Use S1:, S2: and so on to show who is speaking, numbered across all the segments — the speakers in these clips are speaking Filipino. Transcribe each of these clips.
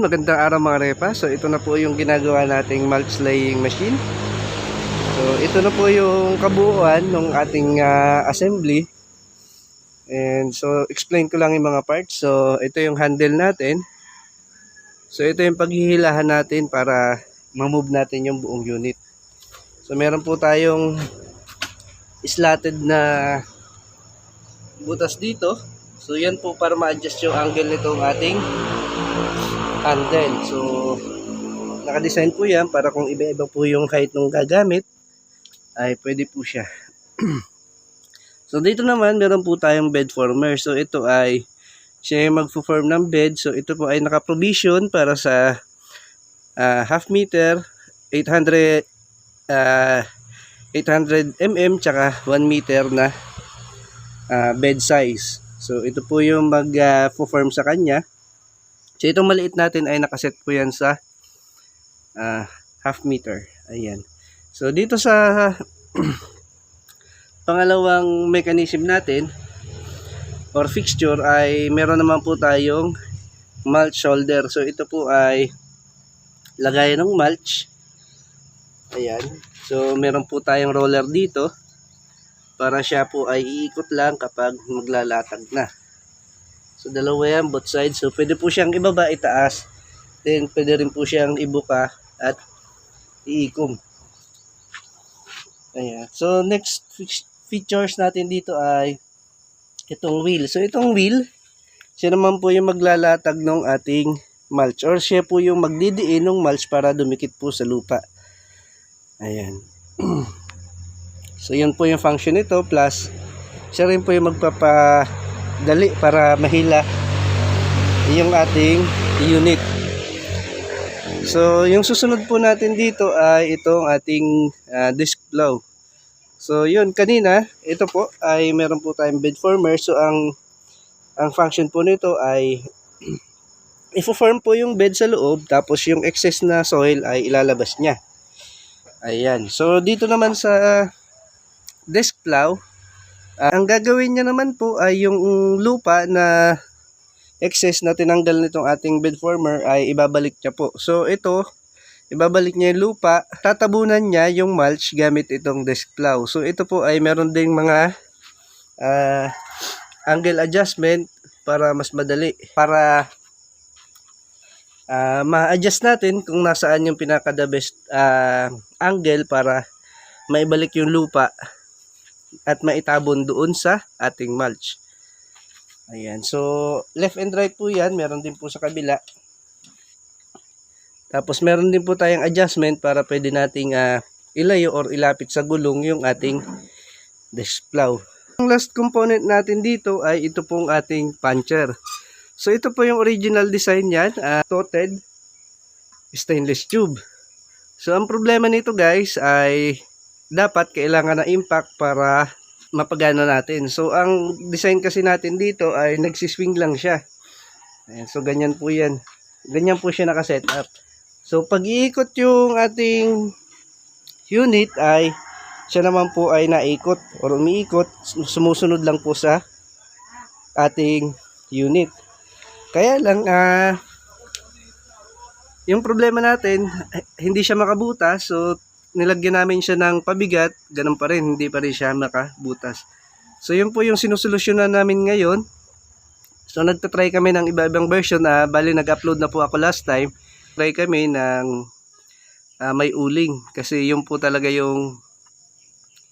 S1: Magandang araw mga repa. So ito na po yung ginagawa nating mulch laying machine. So ito na po yung kabuuan ng ating ah, assembly. And so explain ko lang yung mga parts. So ito yung handle natin. So ito yung paghihilahan natin para ma-move natin yung buong unit. So meron po tayong slotted na butas dito. So yan po para ma-adjust yung angle nitong ating handle. So, naka-design po yan para kung iba-iba po yung height ng gagamit, ay pwede po siya. so, dito naman, meron po tayong bed former. So, ito ay siya yung magpo-form ng bed. So, ito po ay naka-provision para sa ah, half meter, 800 ah, 800 mm, tsaka 1 meter na ah, bed size. So, ito po yung mag-form sa kanya. So, itong maliit natin ay nakaset po yan sa ah, half meter. Ayan. So, dito sa pangalawang mechanism natin or fixture ay meron naman po tayong mulch shoulder. So, ito po ay lagayan ng mulch. Ayan. So, meron po tayong roller dito para siya po ay iikot lang kapag maglalatag na. So, dalawa yan, both sides. So, pwede po siyang ibaba, itaas. Then, pwede rin po siyang ibuka at iikom. Ayan. So, next fe- features natin dito ay itong wheel. So, itong wheel, siya naman po yung maglalatag ng ating mulch or siya po yung magdidiin ng mulch para dumikit po sa lupa. Ayan. so, yun po yung function nito plus siya rin po yung magpapa dali para mahila yung ating unit. So, yung susunod po natin dito ay itong ating ah, disc plow. So, yun kanina, ito po ay meron po tayong bed former. So, ang ang function po nito ay ifo-form po yung bed sa loob tapos yung excess na soil ay ilalabas niya. Ayan. So, dito naman sa disc plow, Ah, ang gagawin niya naman po ay yung lupa na excess na tinanggal nitong ating bed former ay ibabalik niya po. So ito, ibabalik niya yung lupa, tatabunan niya yung mulch gamit itong disc plow. So ito po ay meron ding mga ah, angle adjustment para mas madali. Para ah, ma-adjust natin kung nasaan yung pinaka the best ah, angle para maibalik yung lupa at maitabon doon sa ating mulch. Ayan. So, left and right po yan. Meron din po sa kabila. Tapos, meron din po tayong adjustment para pwede nating ah, ilayo or ilapit sa gulong yung ating disc plow. Ang last component natin dito ay ito pong ating puncher. So, ito po yung original design yan. ah, coated stainless tube. So, ang problema nito guys ay dapat kailangan ng impact para mapagana natin. So, ang design kasi natin dito ay nagsiswing lang siya. Ayan, so, ganyan po yan. Ganyan po siya nakaset up. So, pag iikot yung ating unit ay siya naman po ay naikot or umiikot, sumusunod lang po sa ating unit. Kaya lang, ah, yung problema natin, hindi siya makabutas, so nilagyan namin siya ng pabigat, ganun pa rin, hindi pa rin siya makabutas. So yun po yung sinusolusyonan namin ngayon. So nagtatry kami ng iba-ibang version, na bali nag-upload na po ako last time. Try kami ng ah, may uling kasi yun po talaga yung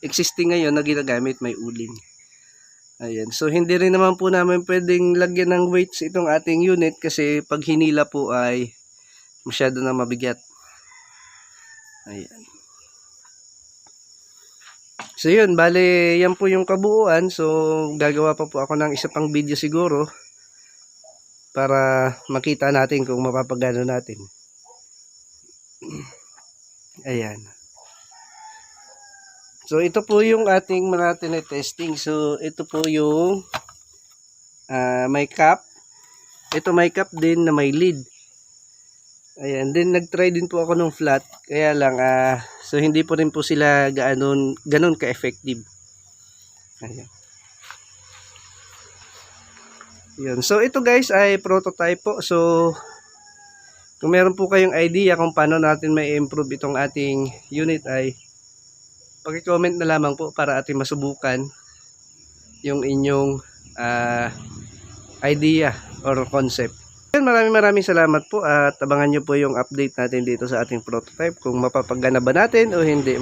S1: existing ngayon na ginagamit may uling. Ayan. So hindi rin naman po namin pwedeng lagyan ng weights itong ating unit kasi pag hinila po ay masyado na mabigat. Ayan. So yun, bale yan po yung kabuuan. So gagawa pa po ako ng isa pang video siguro para makita natin kung mapapagano natin. Ayan. So ito po yung ating mga tinetesting. So ito po yung ah, may cap. Ito may cap din na may lid. Ayan, then nag-try din po ako ng flat. Kaya lang, ah, so hindi po rin po sila gaanon, ganon ka-effective. Ayan. Yun. So ito guys ay prototype po. So Kung meron po kayong idea kung paano natin may improve itong ating unit ay paki-comment na lamang po para ating masubukan yung inyong ah, idea or concept. Yan, Maraming maraming salamat po at abangan nyo po yung update natin dito sa ating prototype kung mapapagana ba natin o hindi.